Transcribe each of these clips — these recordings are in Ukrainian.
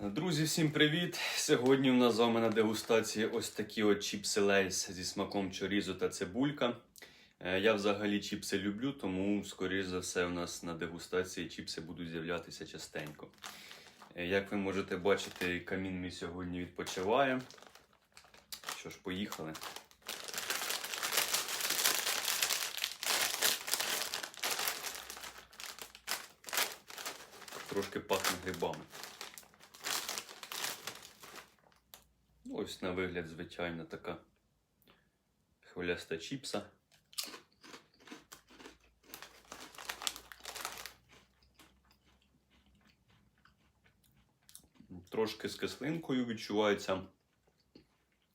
Друзі, всім привіт! Сьогодні у нас з вами на дегустації ось такі от чіпси лейс зі смаком чорізу та цибулька. Е, Я взагалі чіпси люблю, тому, скоріш за все, у нас на дегустації чіпси будуть з'являтися частенько. Е, Як ви можете бачити, камін мій сьогодні відпочиває. Що ж, поїхали. Трошки пахне грибами. Ну, Ось на вигляд, звичайно, така хвиляста чіпса. Трошки з кислинкою відчувається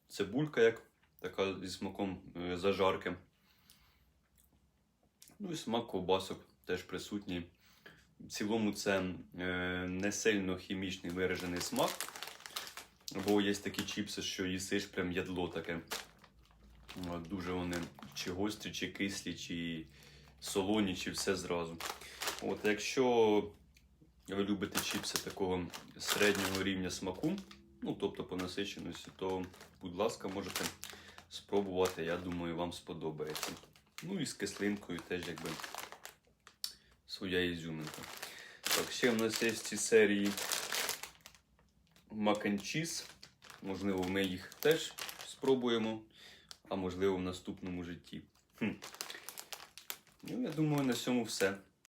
цибулька, як така зі смаком е, зажарки. Ну і смак ковбасок теж присутній. В цілому це е, не сильно хімічний виражений смак. Бо є такі чіпси, що їсиш прям ядло таке. Дуже вони чи гострі, чи кислі, чи солоні, чи все зразу. От, якщо ви любите чіпси такого середнього рівня смаку, ну тобто по насиченості, то, будь ласка, можете спробувати. Я думаю, вам сподобається. Ну і з кислинкою теж якби своя ізюминка. Так, ще в нас є в цій серії Cheese. Можливо, ми їх теж спробуємо, а можливо в наступному житті. Хм. Ну, я думаю, на цьому все.